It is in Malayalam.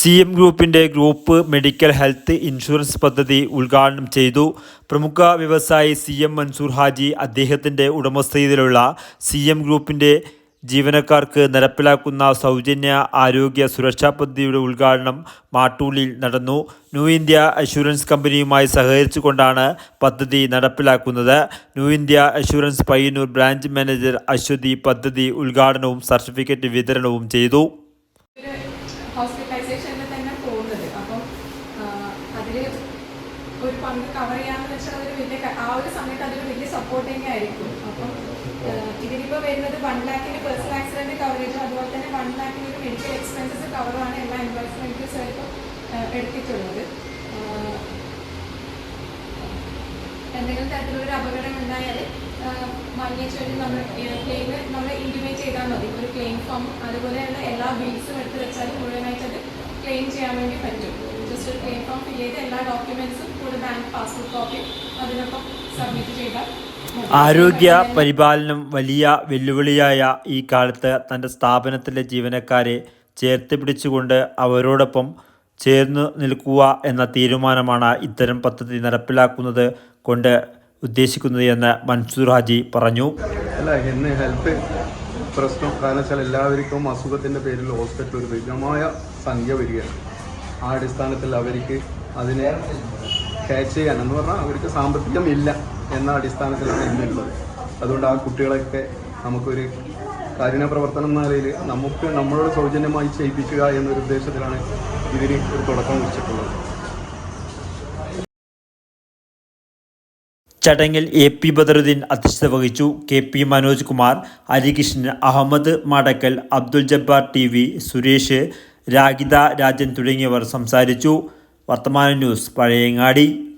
സി എം ഗ്രൂപ്പിന്റെ ഗ്രൂപ്പ് മെഡിക്കൽ ഹെൽത്ത് ഇൻഷുറൻസ് പദ്ധതി ഉദ്ഘാടനം ചെയ്തു. പ്രമുഖ വ്യവസായി സി എം മൻസൂർ ഹാജി അദ്ദേഹത്തിന്റെ ഉടമസ്ഥതയിലുള്ള സി എം ഗ്രൂപ്പിന്റെ ജീവനക്കാർക്ക് നടപ്പിലാക്കുന്ന സൗജന്യ ആരോഗ്യ സുരക്ഷാ പദ്ധതിയുടെ ഉദ്ഘാടനം മാട്ടൂലിൽ നടന്നു. ന്യൂ ഇന്ത്യ അഷുറൻസ് കമ്പനിയുമായി സഹകരിച്ചുകൊണ്ടാണ് പദ്ധതി നടപ്പിലാക്കുന്നത്. New India Assurance Payyanur branch manager Aswathi പദ്ധതി ഉദ്ഘാടനവും സർട്ടിഫിക്കറ്റ് വിതരണവും ചെയ്തു. ഹോസ്പിറ്റലൈസേഷനിൽ തന്നെ പോകുന്നത്. അപ്പം അതിൽ ഒരു പങ്ക് കവർ ചെയ്യാന്ന് വെച്ചാൽ അതൊരു വലിയ ആ ഒരു സമയത്ത് അതൊരു വലിയ സപ്പോർട്ടിങ് ആയിരിക്കും. അപ്പം ഇതിലിപ്പോൾ വരുന്നത് വൺ ലാക്കിന് പേഴ്സണൽ ആക്സിഡന്റ് കവറേജും അതുപോലെ തന്നെ വൺ ലാക്കിന് ഒരു മെഡിക്കൽ എക്സ്പെൻസസ് കവറാണ് എല്ലാ ഇൻവെസ്റ്റ്മെന്റ്സും ഇപ്പോൾ എടുത്തിട്ടുള്ളത്. എന്തെങ്കിലും തരത്തിലൊരു അപകടം ഉണ്ടായാൽ വാങ്ങിച്ചു നമ്മൾ ക്ലെയിം നമ്മൾ ഇന്റിമേറ്റ് ചെയ്താൽ മതി. ഒരു ക്ലെയിം ഫോം അതുപോലെയുള്ള എല്ലാ ബിൽസും എടുത്ത് വെച്ചാൽ ചെയ്യാൻ വേണ്ടി പറ്റും. ജസ്റ്റ് ഒരു പേപ്പർ ഫോം ഫിൽ ചെയ്ത് എല്ലാ ഡോക്യുമെന്റ്സും കൂടെ ബാങ്ക് പാസ്ബുക്ക് കോപ്പി അതിനൊപ്പം സബ്മിറ്റ് ചെയ്താൽ. ആരോഗ്യ പരിപാലനം വലിയ വെല്ലുവിളിയായ ഈ കാലത്ത് തന്റെ സ്ഥാപനത്തിലെ ജീവനക്കാരെ ചേർത്ത് പിടിച്ചുകൊണ്ട് അവരോടൊപ്പം ചേർന്ന് നിൽക്കുക എന്ന തീരുമാനമാണ് ഇത്തരം പദ്ധതി നടപ്പിലാക്കുന്നത് കൊണ്ട് ഉദ്ദേശിക്കുന്നത് എന്ന് മൻസൂർ ഹാജി പറഞ്ഞു. അല്ല ഇന്ന് ഹെൽത്ത് പ്രശ്നം കാരണം വെച്ചാൽ എല്ലാവർക്കും അസുഖത്തിന്റെ പേരിൽ ഹോസ്പിറ്റൽ ഒരു വിഘമായ സംഖ്യ വരികയാണ്. ആ അടിസ്ഥാനത്തിൽ അവർക്ക് അതിനെ ക്യാച്ച് ചെയ്യാൻ എന്ന് പറഞ്ഞാൽ അവർക്ക് സാമ്പത്തികം ഇല്ല എന്ന അടിസ്ഥാനത്തിലാണ് ഇന്നുള്ളത് അതുകൊണ്ട് ആ കുട്ടികളൊക്കെ നമുക്കൊരു കാരുണ്യ പ്രവർത്തനം എന്ന നിലയിൽ നമുക്ക് നമ്മളോട് സൗജന്യമായി ചെയ്യിപ്പിക്കുക എന്നൊരു ഉദ്ദേശത്തിലാണ് ഇതിന് ഒരു തുടക്കം കുറിച്ചിട്ടുള്ളത്. ചടങ്ങിൽ എ പി ബദറുദ്ദീൻ അധ്യക്ഷത വഹിച്ചു. K P Manoj Kumar Harikrishnan Ahammed Madakkal Abdul Jabbar T V Suresh Ragitha Rajan തുടങ്ങിയവർ സംസാരിച്ചു. വർത്തമാന ന്യൂസ് പഴയങ്ങാടി.